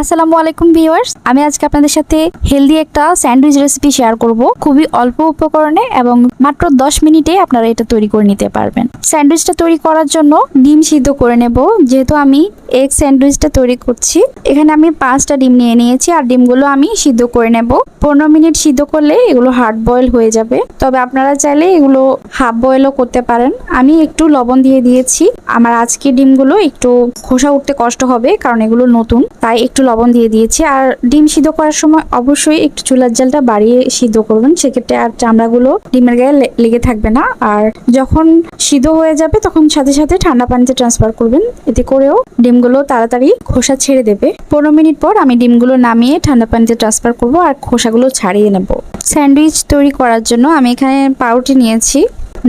আসসালামু আলাইকুম ভিউয়ার্স। আমি আজকে আপনাদের সাথে হেলদি একটা স্যান্ডউইচ রেসিপি শেয়ার করব। খুবই অল্প উপকরণে এবং মাত্র 10 মিনিটে আপনারা এটা তৈরি করে নিতে পারবেন। স্যান্ডউইচটা তৈরি করার জন্য ডিম সিদ্ধ করে নেব। যেহেতু আমি এগ স্যান্ডউইচটা তৈরি করছি, এখানে আমি পাঁচটা ডিম নিয়ে নিয়েছি আর ডিমগুলো আমি সিদ্ধ করে নেব। পনেরো মিনিট সিদ্ধ করলে এগুলো হার্ড বয়েল হয়ে যাবে। তবে আপনারা চাইলে এগুলো হাফ বয়েলও করতে পারেন। আমি একটু লবণ দিয়ে দিয়েছি। আমার আজকে ডিমগুলো একটু খোসা উঠতে কষ্ট হবে, কারণ এগুলো নতুন। তাই একটু লবণ দিয়ে দিয়েছি। আর ডিম সিদ্ধ করার সময় অবশ্যই একটু চুলার জালটা বাড়িয়ে সিদ্ধ করবেন সেক্ষেত্রে আর চামড়াগুলো ডিমের গায়ে লেগে থাকবে না। আর যখন সিদ্ধ হয়ে যাবে, তখন সাথে সাথে ঠান্ডা পানিতে ট্রান্সফার করবেন। এতে করেও ডিমগুলো তাড়াতাড়ি খোসা ছেড়ে দেবে। পনেরো মিনিট পর আমি ডিমগুলো নামিয়ে ঠান্ডা পানিতে ট্রান্সফার করব আর খোসাগুলো ছাড়িয়ে নেব। স্যান্ডউইচ তৈরি করার জন্য আমি এখানে পাউরুটি নিয়েছি।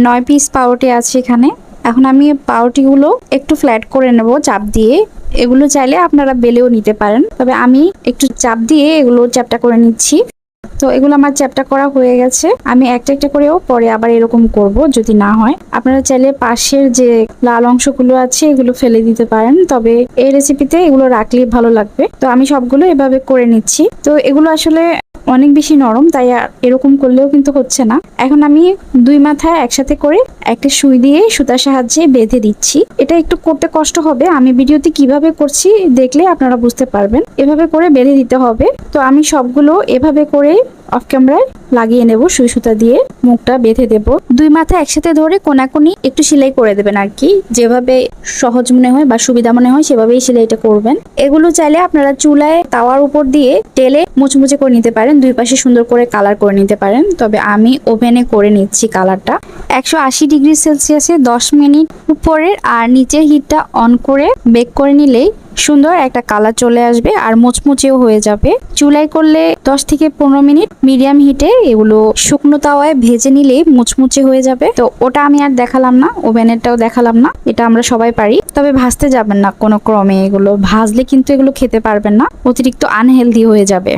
নয় পিস পাউরুটি আছে এখানে। এখন আমি পাউরুটিগুলো একটু ফ্ল্যাট করে নেব, চাপ দিয়ে। এগুলো চাইলে আপনারা বেলেও নিতে পারেন। তবে আমি একটু চাপ দিয়ে এগুলো চ্যাপটা করে নিচ্ছি। তো এগুলো আমার চ্যাপটা করা হয়ে গেছে। আমি একটা একটা করেও পরে আবার এরকম করব যদি না হয়। আপনারা চাইলে পাশের যে লাল অংশগুলো আছে, এগুলো ফেলে দিতে পারেন। তবে এই রেসিপিতে এগুলো রাখলেই ভালো লাগবে। তো আমি সবগুলো এভাবে করে নিচ্ছি। তো এগুলো আসলে অনেক বেশি নরম, তাই এরকম করলেও কিন্তু হচ্ছে না। এখন আমি দুই মাথায় একসাথে করে একটা সুই দিয়ে সুতার সাহায্যে বেঁধে দিচ্ছি। এটা একটু করতে কষ্ট হবে। আমি ভিডিওতে কীভাবে করছি দেখলে আপনারা বুঝতে পারবেন। এভাবে করে বেঁধে দিতে হবে। তো আমি সবগুলো এভাবে করে অফ ক্যামেরায় লাগিয়ে নেব সুই সুতা দিয়ে, মুখটা বেঁধে দেব। দুই মাথা একসাথে ধরে কোনাকুনি একটু সেলাই করে দেবেন আর কি। যেভাবে সহজ মনে হয় বা সুবিধা মনে হয় সেভাবেই সেলাইটা করবেন। এগুলো চাইলে আপনারা চুলায় তাওয়ার উপর দিয়ে তেলে মুচমুচে করে নিতে পারেন। দুই পাশে সুন্দর করে কালার করে নিতে পারেন। তবে আমি ওভেনে করে নিচ্ছি কালারটা। একশো আশি ডিগ্রি সেলসিয়াসে দশ মিনিট উপরের আর নিচের হিটটা অন করে বেক করে নিলেই সুন্দর একটা কালার চলে আসবে আর মুচমুচেও হয়ে যাবে। চুলাই করলে দশ থেকে পনেরো মিনিট মিডিয়াম হিটে এগুলো শুকনো তাওয়ায় ভেজে নিলে মুচমুচে হয়ে যাবে। তো ওটা আমি আর দেখালাম না, ওভেনেরটাও দেখালাম না, এটা আমরা সবাই পারি। তবে ভাজতে যাবেন না কোনো ক্রমে এগুলো। ভাজলে কিন্তু এগুলো খেতে পারবেন না, অতিরিক্ত আনহেলদি হয়ে যাবে।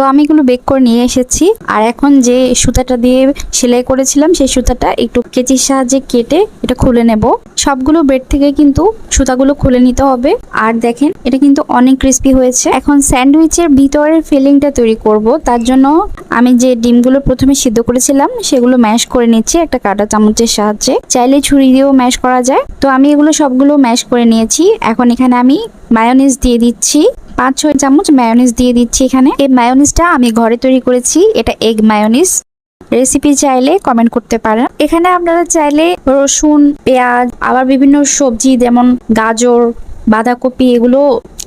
তো আমি এগুলো বেক করে নিয়ে এসেছি। আর এখন যে সুতাটা দিয়ে সেলাই করেছিলাম, সেই সুতাটা একটু কেচির সাহায্যে কেটে এটা খুলে নেব। সবগুলো ব্রেড থেকে কিন্তু সুতাগুলো খুলে নিতে হবে। আর দেখেন, এটা কিন্তু অনেক ক্রিস্পি হয়েছে। এখন স্যান্ডউইচের ভিতরের ফিলিংটা তৈরি করব। তার জন্য আমি যে ডিমগুলো প্রথমে সিদ্ধ করেছিলাম, সেগুলো ম্যাশ করে নিচ্ছি একটা কাঁটা চামচের সাহায্যে। চাইলে ছুরি দিয়েও ম্যাশ করা যায়। তো আমি এগুলো সবগুলো ম্যাশ করে নিয়েছি। এখন এখানে আমি মায়োনিজ দিয়ে দিচ্ছি। পাঁচ ছয় চামচ মায়োনিজ দিয়ে দিচ্ছি এখানে। এই মায়োনিজটা আমি ঘরে তৈরি করেছি। এটা এগ মায়োনিজ রেসিপি চাইলে কমেন্ট করতে পারেন। এখানে আপনারা চাইলে রসুন, পেঁয়াজ, আবার বিভিন্ন সবজি যেমন গাজর, বাঁধাকপি এগুলো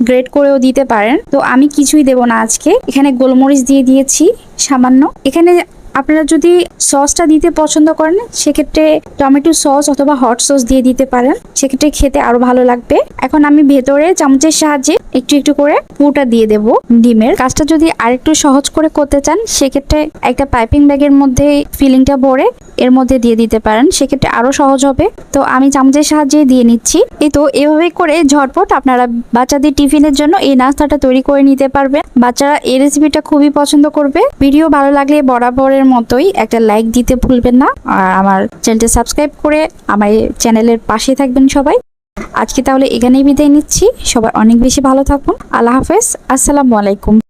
গ্রেট করেও দিতে পারেন। তো আমি কিছুই দেব না আজকে। এখানে গোলমরিচ দিয়ে দিয়েছি সামান্য। এখানে আপনারা যদি সসটা দিতে পছন্দ করেন, সেক্ষেত্রে টমেটো সস অথবা হট সস দিয়ে দিতে পারেন। সেক্ষেত্রে খেতে আরও ভালো লাগবে। এখন আমি ভেতরে চামচের সাহায্যে একটু একটু করে পুরোটা দিয়ে দেব ডিমের। কাজটা যদি আরেকটু সহজ করে করতে চান, সেক্ষেত্রে একটা পাইপিং ব্যাগের মধ্যে ফিলিংটা ভরে এর মধ্যে দিয়ে দিতে পারেন। সেক্ষেত্রে আরও সহজ হবে। তো আমি চামচের সাহায্যে দিয়ে নিচ্ছি। এই তো এভাবে করে ঝটপট আপনারা বাচ্চাদের টিফিনের জন্য এই নাস্তাটা তৈরি করে নিতে পারবেন। বাচ্চারা এই রেসিপিটা খুবই পছন্দ করবে। ভিডিও ভালো লাগলে বরাবরের মতোই একটা লাইক দিতে ভুলবেন না। আর আমার চ্যানেলটা সাবস্ক্রাইব করে আমার চ্যানেলের পাশে থাকবেন সবাই। আজকে তাহলে এখানেই বিদায় নিচ্ছি। সবাই অনেক বেশি ভালো থাকুন। আল্লাহ হাফেজ। আসসালামু আলাইকুম।